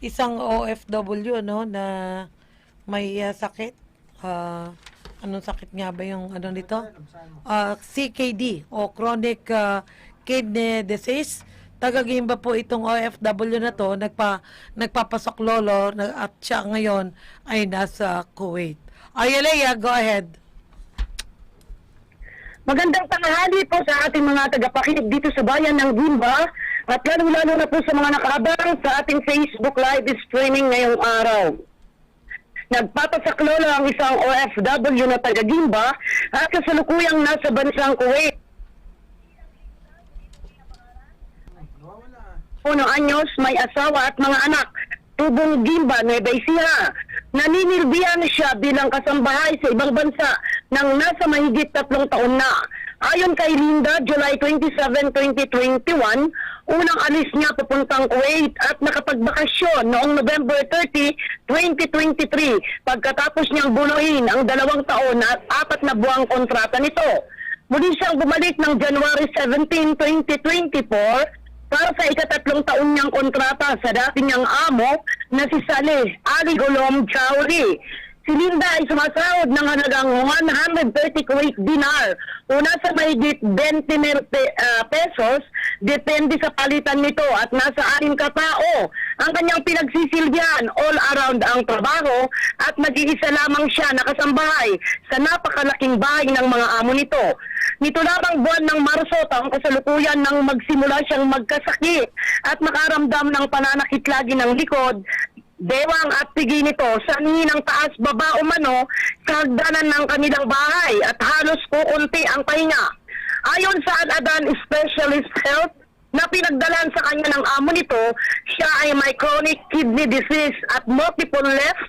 isang OFW no na may ah, sakit. Ah, anong sakit nga ba yung ano nito? Ah, CKD o chronic ah, kidney disease. Taga-Gimba po itong OFW na to, nagpa, nagpapasok lolo at siya ngayon ay nasa Kuwait. Ayalea, go ahead. Magandang tanghali po sa ating mga tagapakinig dito sa bayan ng Gimba at lalo-lalo na po sa mga nakaabang sa ating Facebook live streaming ngayong araw. Nagpapasaklolo ang isang OFW na taga Gimba at kasalukuyang nasa bansang Kuwait. Puno anyos, may asawa at mga anak. Tubong Gimba, Nueva Ecija. Naninilbihan siya bilang kasambahay sa ibang bansa nang nasa mahigit tatlong taon na. Ayon kay Linda, July 27, 2021, unang alis niya papuntang Kuwait at nakapagbakasyon noong November 30, 2023 pagkatapos niyang bunuhin ang dalawang taon at apat na buwang kontrata nito. Muli siyang bumalik ng January 17, 2024 para sa ikatatlong taon niyang kontrata sa dati niyang amo na si Saleh Ali Golom Chowri. Si Linda ay sumasahod ng halagang 130 Kuwait dinar o nasa mahigit 20 mil pe- ah, pesos depende sa palitan nito at nasa anim katao ang kanyang pinagsisilbihan all around ang trabaho at nag-iisa lamang siya nakasambahay sa napakalaking bahay ng mga amo nito. Nito lamang buwan ng Marso taong kasalukuyan nang magsimula siyang magkasakit at makaramdam ng pananakit lagi ng likod, bewang at pigi nito sa ng taas baba umano sa hagdanan ng kanilang bahay at halos kukunti ang pahinga. Ayon sa Al-Adan Specialist Health, na pinagdalan sa kanya ng amo nito, siya ay may chronic kidney disease at multiple left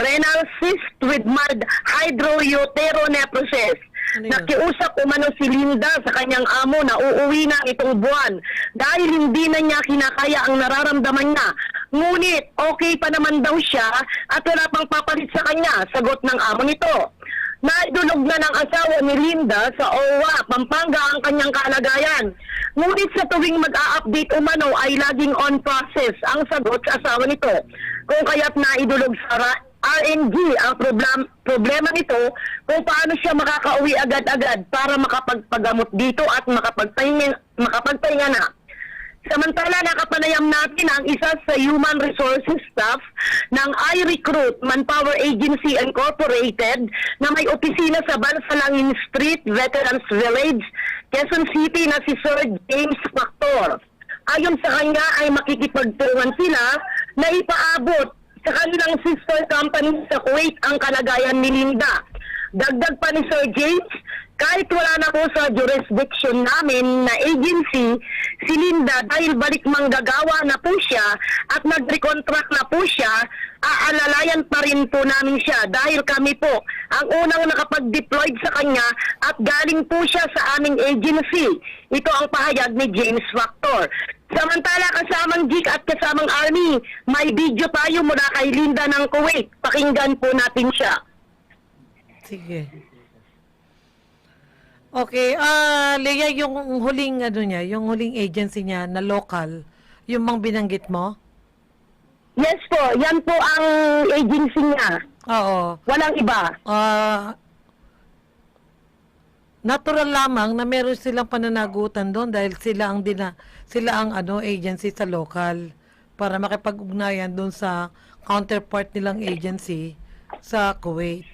renal cyst with mild hydrouteronephrosis. Ano? Nakiusap umano si Linda sa kanyang amo na uuwi na itong buwan dahil hindi na niya kinakaya ang nararamdaman niya. Ngunit okay pa naman daw siya at wala pang papalit sa kanya, sagot ng amo nito. Naidulog na ng asawa ni Linda sa OWA, Pampanga ang kanyang kalagayan. Ngunit sa tuwing mag-a-update umano ay laging on process ang sagot sa asawa nito. Kung kaya't naidulog sa RNG ang problem, problema nito kung paano siya makakauwi agad-agad para makapagpagamot dito at makapagpahinga, makapagpahinga na. Samantala, nakapanayam natin ang isa sa human resources staff ng iRecruit Manpower Agency Incorporated na may opisina sa Bansalangin Street, Veterans Village, Quezon City na si Sir James Factor. Ayon sa kanya ay makikipagtulungan sila na ipaabot sa kanilang sister company sa Kuwait ang kalagayan ni Linda. Dagdag pa ni Sir James, kahit wala na po sa jurisdiction namin na agency, si Linda dahil balik manggagawa na po siya at nag-recontract na po siya, aalalayan pa rin po namin siya dahil kami po ang unang nakapag-deployed sa kanya at galing po siya sa aming agency. Ito ang pahayag ni James Factor. Samantala kasamang GIC at kasamang Army, may video tayo mula kay Linda ng Kuwait. Pakinggan po natin siya. Sige. Okay, ah Leia, yung huling ano niya, yung huling agency niya na local, yung mang binanggit mo? Yes po, yan po ang agency niya. Oo. Walang iba. Ah natural lamang na meron silang pananagutan doon dahil sila ang dina, sila ang ano agency sa local para makipag-ugnayan doon sa counterpart nilang agency sa Kuwait.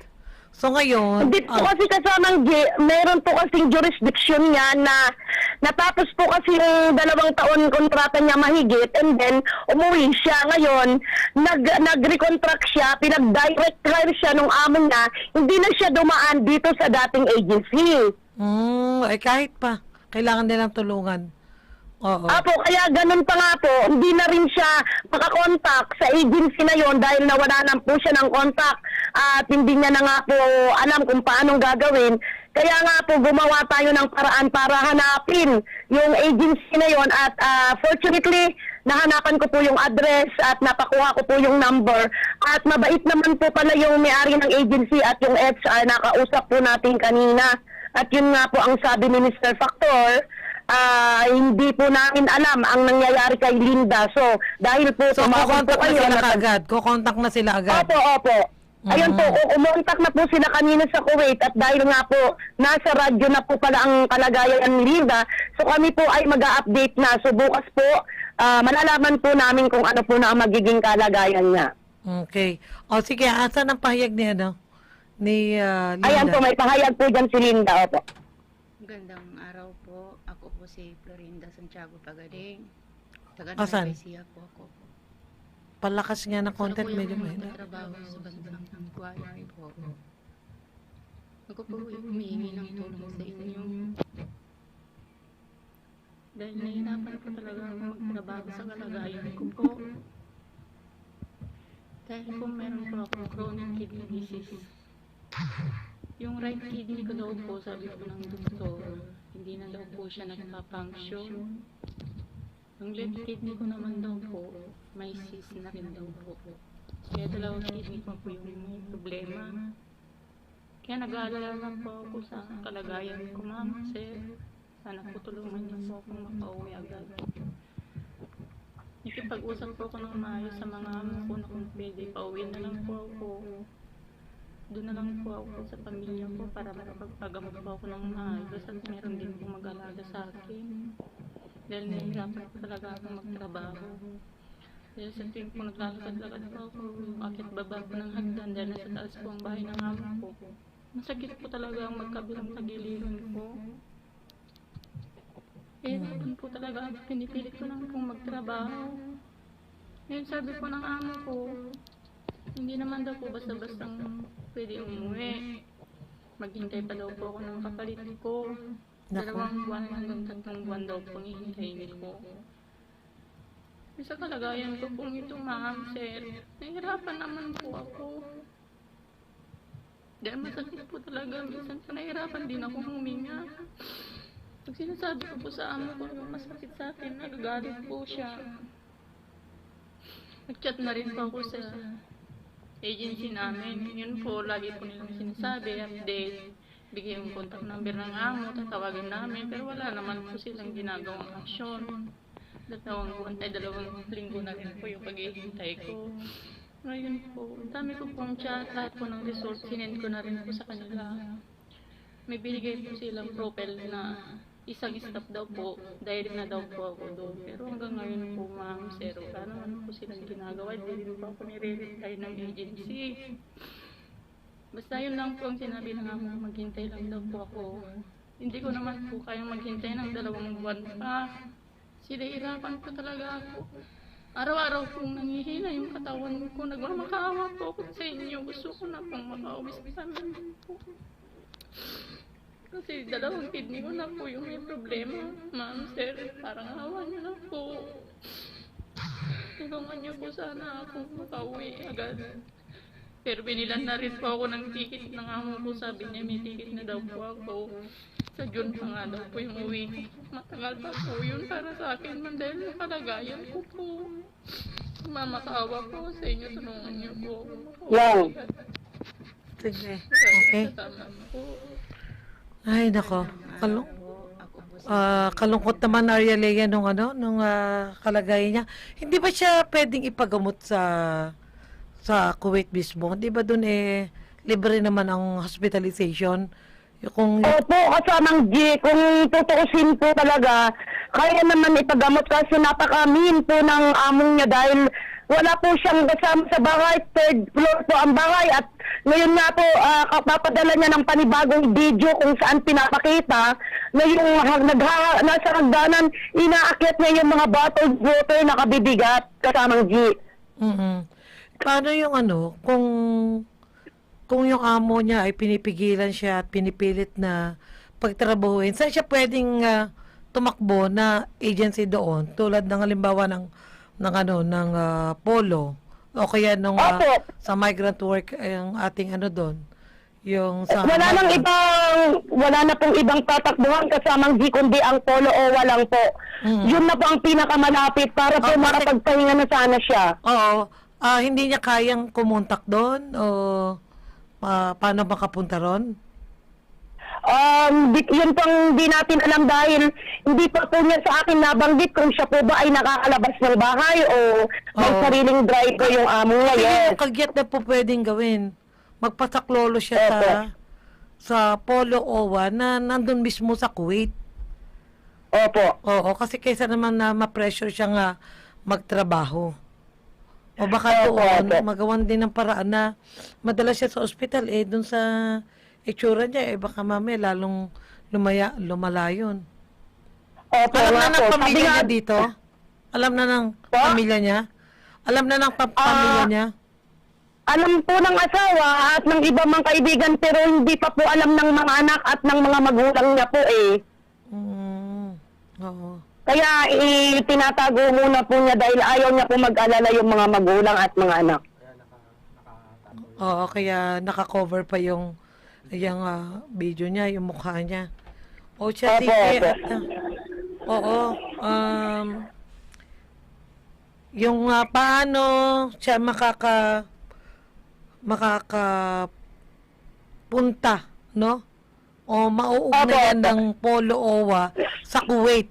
So ngayon, Hindi po ang- kasi kasamang meron po kasing jurisdiction niya na natapos po kasi yung dalawang taon kontrata niya mahigit and then umuwi siya ngayon, nag, nag-recontract siya, pinag-direct hire siya nung amo niya, hindi na siya dumaan dito sa dating agency. mm, ay kahit pa, kailangan nilang tulungan. Oo. Apo, kaya ganun pa nga po, hindi na rin siya makakontak sa agency na yon dahil nawala na po siya ng contact at hindi niya na nga po alam kung paanong gagawin. Kaya nga po gumawa tayo ng paraan para hanapin yung agency na yon at ah, fortunately, nahanapan ko po yung address at napakuha ko po yung number at mabait naman po pala yung may-ari ng agency at yung HR nakausap po natin kanina. At yun nga po ang sabi ni Mr. Factor, ah, hindi po namin alam ang nangyayari kay Linda. So, dahil po So, tumawag po na sila natag- agad. Kukontak na sila agad. Opo, opo. Ayun po, Mhm. umontak na po sila kanina sa Kuwait at dahil nga po nasa radyo na po pala ang kalagayan ni Linda, so kami po ay mag update na. So bukas po, ah, malalaman po namin kung ano po na ang magiging kalagayan niya. Okay. O sige, asan ang pahayag ni ano? Ni ah, Linda? Ayan po, may pahayag po dyan si Linda, opo. Magandang Ako po si Florinda Santiago Pagaling. Taga Asan? Nueva po ako. Palakas nga ng content, Ako po medyo mahina. nagtatrabaho sa bandang ng choir po. Ako po humihingi ng tulong sa inyo. Dahil nahihirapan po talaga ako magtrabaho sa kalagayan ko po. Dahil po meron po akong chronic kidney disease. Yung right kidney ko daw po, sabi po ng doktor, hindi na daw po siya nagpa-function. Yung left kidney ko naman daw po, may cyst na rin daw po. Kaya dalawang kidney ko po yung may problema. Kaya nag-aalala lang po ako sa kalagayan ko, ma'am, sir. Sana po tulungan niyo po akong makauwi agad. Nakipag-usap po ako ng maayos sa mga amo ko na kung pwede, pauwi na lang po ako. Doon na lang po ako sa pamilya ko para makapagpagamot po ako ng maayos at meron din po mag-alaga sa akin. Dahil nahihirapan po talaga ako magtrabaho. Dahil sa tuwing po naglalakad-lakad po ako, akit baba po ng hagdan dahil nasa taas po ang bahay ng amo ko. Masakit po talaga ang magkabilang tagiliran ko. Eh, doon po talaga pinipilit ko lang pong magtrabaho. Ngayon sabi po ng amo ko, hindi naman daw po basta-bastang pwede umuwi. Maghintay pa daw po ako ng kapalit ko. Dalawang buwan hanggang tatlong buwan daw po hihintayin ko. Sa kalagayan ko pong ito, ma'am, sir, nahihirapan naman po ako. Dahil masakit po talaga, minsan po nahihirapan din ako huminga. Pag sinasabi ko po sa amo ko yung masakit sa akin, nagagalit po siya. Nag-chat na rin po ako sa agency namin. Yun po, lagi po nilang sinasabi, update. Bigay yung contact number ng amo, tatawagan namin. Pero wala naman po silang ginagawang aksyon. Dalawang buwan, ay dalawang linggo na rin po yung paghihintay ko. Ngayon po, ang dami ko pong chat, lahat po ng result, sinend ko na rin po sa kanila. May binigay po silang profile na isang staff daw po, dahil na daw po ako doon. Pero hanggang ngayon po, ma'am, sir, wala naman po silang ginagawa. Hindi rin po ako nire-reply ng agency. Basta yun lang po ang sinabi ng amo, maghintay lang daw po ako. Hindi ko naman po kayang maghintay ng dalawang buwan pa. Sinahirapan po talaga ako. Araw-araw pong nangihina yung katawan ko. Nagmamakaawa po ako sa inyo. Gusto ko na pong makauwi sa amin po. Kasi dalawang kidney ko na po yung may problema. Ma'am, sir, parang awa niyo na po. Tulungan niyo po sana ako makauwi agad. Pero binilan na rin po ako ng ticket ng amo ko. Sabi niya may ticket na daw po ako. Sa June pa nga daw po yung uwi. Matagal pa po yun para sa akin man dahil nakalagayan ko po. Mamakaawa po sa inyo. Tulungan niyo po. agad. Sige. Okay. salamat po. Ay, nako. Kalung ah, kalungkot naman Arya Lea nung ano, nung ah, kalagayan niya. Hindi ba siya pwedeng ipagamot sa sa Kuwait mismo? Di ba doon eh libre naman ang hospitalization? Kung Opo, kasamang G, kung tutuusin po talaga, kaya naman ipagamot kasi napaka-mean po ng among niya dahil wala po siyang kasama sa bahay, third floor po ang bahay. At ngayon nga po, ah, kapapadala niya ng panibagong video kung saan pinapakita na yung nagha, nasa hagdanan, inaakyat niya yung mga bottled water na kabibigat, kasamang G. mm Paano yung ano, kung kung yung amo niya ay pinipigilan siya at pinipilit na pagtrabahuin, saan siya pwedeng ah, tumakbo na agency doon? Tulad ng halimbawa ng ng ano ng ah, polo o kaya nung ah, Opo. sa migrant work yung ating ano doon yung sa Wala nang ibang, wala na pong ibang tatakbuhan kasamang di kundi ang polo o walang po. Mm. Yun na po ang pinakamalapit para po Oh, bakit- makapagpahinga na sana siya. Oo. Ah, hindi niya kayang kumontak doon o ah, paano makapunta ron? Um, yun pang di natin alam dahil hindi pa po niya sa akin nabanggit kung siya po ba ay nakakalabas ng bahay o may Oo. sariling driver yung amo niya. Yes. yung kagyat na po pwedeng gawin. Magpasaklolo siya sa Opo. sa Polo Owa na nandun mismo sa Kuwait. Opo. Oo, kasi kaysa naman na ma-pressure siya nga magtrabaho. O baka Opo, doon, opo. magawan din ng paraan na madala siya sa ospital. Eh, doon sa itsura niya, eh, baka mamaya lalong lumaya, lumala yun. Opo Alam na ng pamilya niya dito? Alam na ng Po? pamilya niya? Alam na ng pa- Ah, pamilya niya? alam po ng asawa at ng iba mga kaibigan pero hindi pa po alam ng mga anak at ng mga magulang niya po eh. Mm, oo. Kaya eh, tinatago muna po niya dahil ayaw niya po mag-alala yung mga magulang at mga anak. Oo, kaya naka-cover pa yung yung ah, video niya, yung mukha niya. O siya, Opo, sige. opo. at, ah, oo. Um, yung ah, paano siya makaka makaka punta, no? O mauuwi Opo, ng Polo Owa sa Kuwait.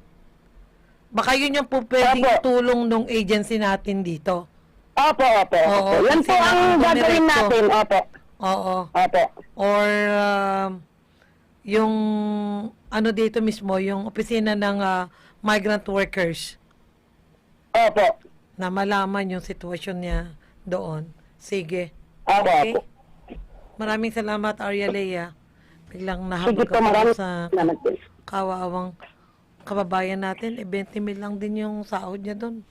Baka yun yung po pwedeng Opo. tulong ng agency natin dito. Opo, opo, Oo, opo. Yan kasi po ang gagawin natin. Opo, Oo. opo. or um, yung ano dito mismo, yung opisina ng ah, migrant workers Opo. na malaman yung sitwasyon niya doon. Sige. Opo, Okay. opo. Maraming salamat, Arya Lea. Biglang Sige nahabag po, sa salamat kawawang kababayan natin. E 20 mil lang din yung sahod niya doon.